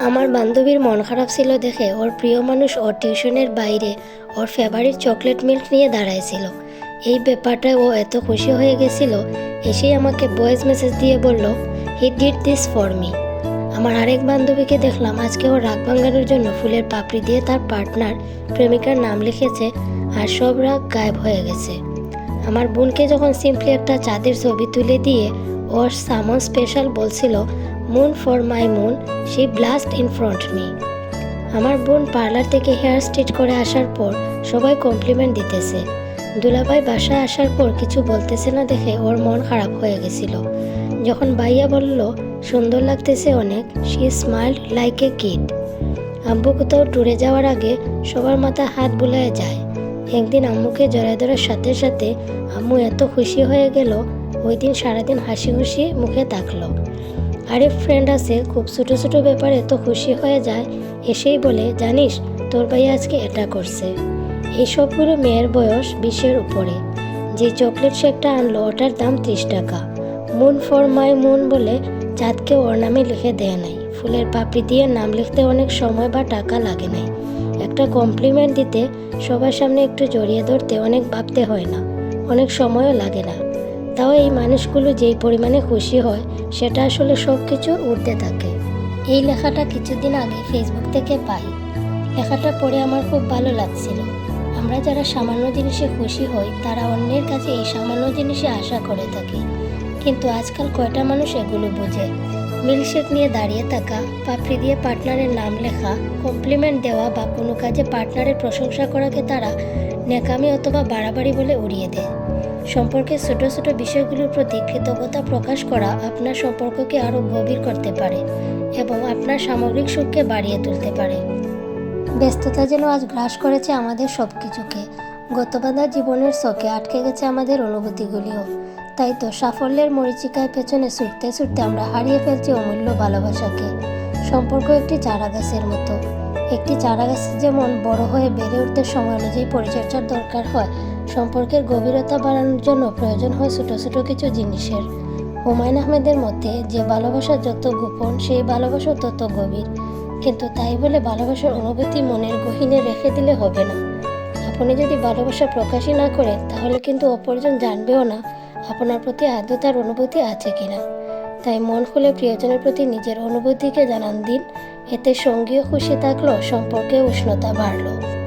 আমার বান্ধবীর মন খারাপ ছিল দেখে ওর প্রিয় মানুষ ওর টিউশনের বাইরে ওর ফেভারিট চকলেট মিল্ক নিয়ে দাঁড়াইছিল। এই ব্যাপারটায় ও এত খুশি হয়ে গেছিল, এসেই আমাকে ভয়েস মেসেজ দিয়ে বলল he did this for me আমার আরেক বান্ধবীকে দেখলাম, আজকে ওর রাগ ভাঙানোর জন্য ফুলের পাপড়ি দিয়ে তার পার্টনার প্রেমিকার নাম লিখেছে আর সব রাগ গায়েব হয়ে গেছে। আমার বোনকে যখন সিম্পলি একটা চাঁদের ছবি তুলে দিয়ে ওর সামন স্পেশাল বলছিল moon for my moon she blast in front me আমার বোন পার্লার থেকে হেয়ার স্ট্রিট করে আসার পর সবাই কমপ্লিমেন্ট দিতেছে। দুলাভাই বাসায় আসার পর কিছু বলতেছে না দেখে ওর মন খারাপ হয়ে গেছিল। যখন বাইয়া বলল, সুন্দর লাগতেছে অনেক she smiled like a kid আব্বু কোথাও ট্যুরে যাওয়ার আগে সবার মাথা হাত বুলায় যায়। একদিন আম্মুকে জড়ায় ধরার সাথে সাথে আম্মু এত খুশি হয়ে গেল, ওই দিন সারাদিন হাসি খুশি মুখে তাকলো আরেক ফ্রেন্ড আছে, খুব ছোটো ছোটো ব্যাপারে এত খুশি হয়ে যায়। এসেই বলে, জানিস, তোর ভাই আজকে এটা করছে। এই সবগুলো মেয়ের বয়স বিশের উপরে। যে চকলেট শেকটা আনলো, ওটার দাম ত্রিশ টাকা। মুন ফর মাই মুন বলে চাঁদকে ওর নামে লিখে দেয় নাই। ফুলের পাপড়ি দিয়ে নাম লিখতে অনেক সময় বা টাকা লাগে নাই। একটা কমপ্লিমেন্ট দিতে সবার সামনে একটু জড়িয়ে ধরতে অনেক ভাবতে হয় না। অনেক সময়ও লাগে না। তাও এই মানুষগুলো যেই পরিমাণে খুশি হয়, সেটা আসলে সব কিছু ঊর্ধ্বে থাকে। এই লেখাটা কিছুদিন আগে ফেসবুক থেকে পাই। লেখাটা পড়ে আমার খুব ভালো লাগছিল। আমরা যারা সামান্য জিনিসে খুশি হই, তারা অন্যের কাছে এই সামান্য জিনিসে আশা করে থাকি। কিন্তু আজকাল কয়টা মানুষ এগুলো বোঝে? মিল্কশেক নিয়ে দাঁড়িয়ে থাকা, পাপড়ি দিয়ে পার্টনারের নাম লেখা কমপ্লিমেন্ট দেওয়া বা কোনো কাজে পার্টনারের প্রশংসা করাকে তারা নেকামি অথবা বাড়াবাড়ি বলে উড়িয়ে দেয়। সম্পর্কের ছোট ছোট বিষয়গুলোর প্রতি কৃতজ্ঞতা প্রকাশ করা আপনার সম্পর্ককে আরও গভীর করতে পারে এবং আপনার সামগ্রিক সুখকে বাড়িয়ে তুলতে পারে। ব্যস্ততা যেন আজ গ্রাস করেছে আমাদের সব কিছুকে গতবাধা জীবনের শোকে আটকে গেছে আমাদের অনুভূতিগুলিও। তাই তো সাফল্যের মরিচিকায় পেছনে ছুটতে ছুটতে আমরা হারিয়ে ফেলছি অমূল্য ভালোবাসাকে। সম্পর্ক একটি চারা গাছের মতো। একটি চারা গাছ যেমন বড় হয়ে বেড়ে উঠতে সময় অনুযায়ী পরিচর্যার দরকার হয় সম্পর্কের গভীরতা বাড়ানোর জন্য প্রয়োজন হয় ছোট ছোট কিছু জিনিসের। হুমায়ুন আহমেদের মতে, যে ভালোবাসা যত গোপন, সেই ভালোবাসা তত গভীর। কিন্তু তাই বলে ভালোবাসার অনুভূতি মনের গহীনে রেখে দিলে হবে না। আপনি যদি ভালোবাসা প্রকাশই না করেন তাহলে কিন্তু অপরজন জানবেও না আপনার প্রতি আদৌ তার অনুভূতি আছে কিনা। তাই মন খুলে প্রিয়জনের প্রতি নিজের অনুভূতিকে জানান দিন। এতে সঙ্গীও খুশি থাকল সম্পর্কে উষ্ণতা বাড়লো।